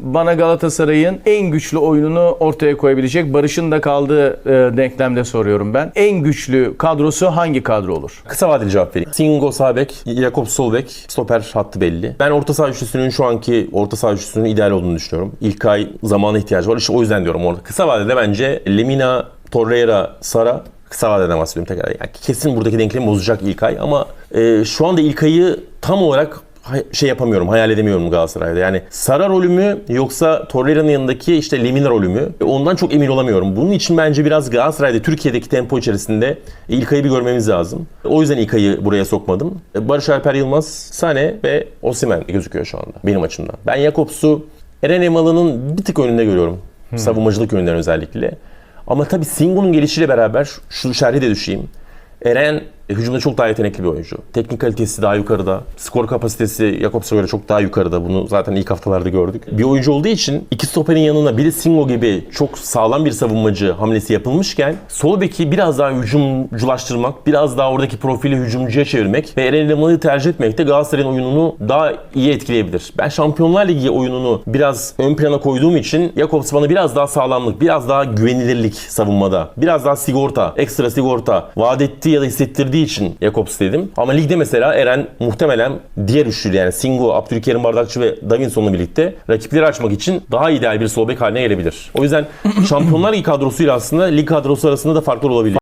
bana Galatasaray'ın en güçlü oyununu ortaya koyabilecek Barış'ın da kaldığı e, denklemde soruyorum ben. En güçlü kadrosu hangi kadro olur? Kısa vadeli cevap vereyim. Singo sağ bek, Jakob sol bek, stoper hattı belli. Ben orta saha üçlüsünün şu anki orta saha üçlüsünün ideal olduğunu düşünüyorum. İlkay zamana ihtiyacı var. İşte o yüzden diyorum orada. Kısa vadede bence Lemina, Torreira, Sara kısa vadeden bahsediyorum tekrar. Yani kesin buradaki denklemi bozacak İlkay ama e, şu anda İlkay'ı tam olarak şey yapamıyorum, hayal edemiyorum Galatasaray'da. Yani Sara rolü mü yoksa Torreira'nın yanındaki işte Lemina rolü mü? E, Ondan çok emin olamıyorum. Bunun için bence biraz Galatasaray'da Türkiye'deki tempo içerisinde İlkay'ı bir görmemiz lazım. O yüzden İlkay'ı buraya sokmadım. E, Barış Alper Yılmaz, Sane ve Osimhen gözüküyor şu anda benim açımdan. Ben Jakobs'u Eren Emalı'nın bir tık önünde görüyorum. Savunmacılık yönünden özellikle. Ama tabii Singo'nun gelişiyle beraber şu şerhi de düşeyim. Eren e, hücumda çok daha yetenekli bir oyuncu. Teknik kalitesi daha yukarıda. Skor kapasitesi Jakobs'a göre çok daha yukarıda. Bunu zaten ilk haftalarda gördük. Bir oyuncu olduğu için iki stoperin yanına biri Singo gibi çok sağlam bir savunmacı hamlesi yapılmışken sol beki biraz daha hücumculaştırmak, biraz daha oradaki profili hücumcuya çevirmek ve Eren Elmalı'yı tercih etmek de Galatasaray'ın oyununu daha iyi etkileyebilir. Ben Şampiyonlar Ligi oyununu biraz ön plana koyduğum için Jakobs bana biraz daha sağlamlık, biraz daha güvenilirlik savunmada, biraz daha sigorta, ekstra sigorta vaat ettiği ya da hissettirdiği için Jakobs dedim. Ama ligde mesela Eren muhtemelen diğer üçlü yani Singo, Abdülkerim Bardakçı ve Davinson'la birlikte rakipleri açmak için daha ideal bir sol bek haline gelebilir. O yüzden Şampiyonlar Ligi kadrosuyla aslında lig kadrosu arasında da farklar olabilir.